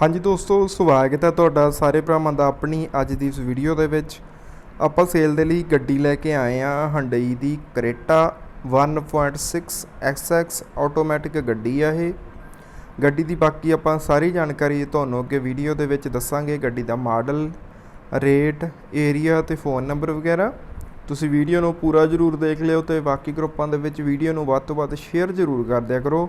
ਹਾਂਜੀ ਦੋਸਤੋ, ਸਵਾਗਤ ਹੈ ਤੁਹਾਡਾ ਸਾਰੇ ਭਰਾਵਾਂ ਦਾ ਆਪਣੀ ਅੱਜ ਦੀ ਇਸ ਵੀਡੀਓ ਦੇ ਵਿੱਚ। ਆਪਾਂ ਸੇਲ ਦੇ ਲਈ ਗੱਡੀ ਲੈ ਕੇ ਆਏ ਆ ਹੰਡਈ ਦੀ ਕਰੇਟਾ 1.6 XX ਆਟੋਮੈਟਿਕ ਗੱਡੀ ਆ ਇਹ। ਗੱਡੀ ਦੀ ਬਾਕੀ ਆਪਾਂ ਸਾਰੀ ਜਾਣਕਾਰੀ ਤੁਹਾਨੂੰ ਅੱਗੇ ਵੀਡੀਓ ਦੇ ਵਿੱਚ ਦੱਸਾਂਗੇ। ਗੱਡੀ ਦਾ ਮਾਡਲ ਰੇਟ ਏਰੀਆ ਤੇ ਫੋਨ ਨੰਬਰ ਵਗੈਰਾ। ਤੁਸੀਂ ਵੀਡੀਓ ਨੂੰ ਪੂਰਾ ਜ਼ਰੂਰ ਦੇਖ ਲਿਓ ਤੇ ਬਾਕੀ ਗਰੁੱਪਾਂ ਦੇ ਵਿੱਚ ਵੀਡੀਓ ਨੂੰ ਵੱਧ ਤੋਂ ਵੱਧ ਸ਼ੇਅਰ ਜ਼ਰੂਰ ਕਰ ਦਿਆ ਕਰੋ।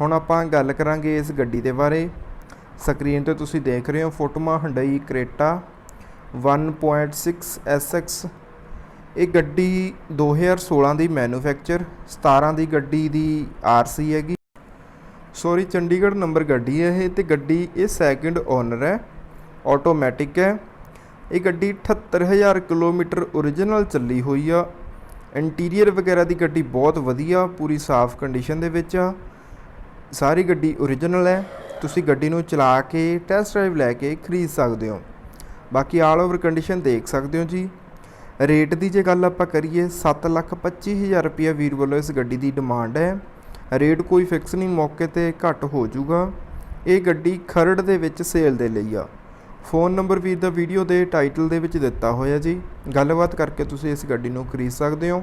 ਹੁਣ ਆਪਾਂ ਗੱਲ ਕਰਾਂਗੇ ਇਸ ਗੱਡੀ ਦੇ ਬਾਰੇ। ਸਕਰੀਨ ਤੇ ਤੁਸੀਂ ਦੇਖ ਰਹੇ ਹੋ ਫੋਟੋਆਂ, ਹੰਡਈ, ਕਰੇਟਾ 1.6 SX ਇਹ ਗੱਡੀ 2016 ਦੀ ਮੈਨੂਫੈਕਚਰ 17 ਦੀ ਗੱਡੀ ਦੀ RC ਹੈਗੀ। ਸੌਰੀ, ਚੰਡੀਗੜ੍ਹ ਨੰਬਰ ਗੱਡੀ ਹੈ ਇਹ ਤੇ ਗੱਡੀ ਇਹ ਸੈਕਿੰਡ ਓਨਰ ਹੈ, ਆਟੋਮੈਟਿਕ ਹੈ। ਇਹ ਗੱਡੀ 78000 ਕਿਲੋਮੀਟਰ ਓਰੀਜਨਲ ਚੱਲੀ ਹੋਈ ਆ। ਇੰਟੀਰੀਅਰ ਵਗੈਰਾ ਦੀ ਗੱਡੀ ਬਹੁਤ ਵਧੀਆ, ਪੂਰੀ ਸਾਫ਼ ਕੰਡੀਸ਼ਨ ਦੇ ਵਿੱਚ ਆ। ਸਾਰੀ ਗੱਡੀ ਓਰੀਜਨਲ ਹੈ। ਤੁਸੀਂ ਗੱਡੀ ਨੂੰ ਚਲਾ ਕੇ ਟੈਸਟ ਡਰਾਈਵ ਲੈ ਕੇ ਖਰੀਦ ਸਕਦੇ ਹੋ। ਬਾਕੀ ਆਲ ਓਵਰ ਕੰਡੀਸ਼ਨ ਦੇਖ ਸਕਦੇ ਹੋ ਜੀ। ਰੇਟ ਦੀ ਜੇ ਗੱਲ ਆਪਾਂ ਕਰੀਏ 725000 ਰੁਪਇਆ ਵੀਰ ਵੱਲੋਂ ਇਸ ਗੱਡੀ ਦੀ ਡਿਮਾਂਡ ਹੈ। ਰੇਟ ਕੋਈ ਫਿਕਸ ਨਹੀਂ, ਮੌਕੇ ਤੇ ਘੱਟ ਹੋ ਜਾਊਗਾ। ਇਹ ਗੱਡੀ ਖਰੜ ਦੇ ਵਿੱਚ ਸੇਲ ਦੇ ਲਈ ਆ। ਫੋਨ ਨੰਬਰ ਵੀਰ ਦਾ ਵੀਡੀਓ ਦੇ ਟਾਈਟਲ ਦੇ ਵਿੱਚ ਦਿੱਤਾ ਹੋਇਆ ਜੀ। ਗੱਲਬਾਤ ਕਰਕੇ ਤੁਸੀਂ ਇਸ ਗੱਡੀ ਨੂੰ ਖਰੀਦ ਸਕਦੇ ਹੋ।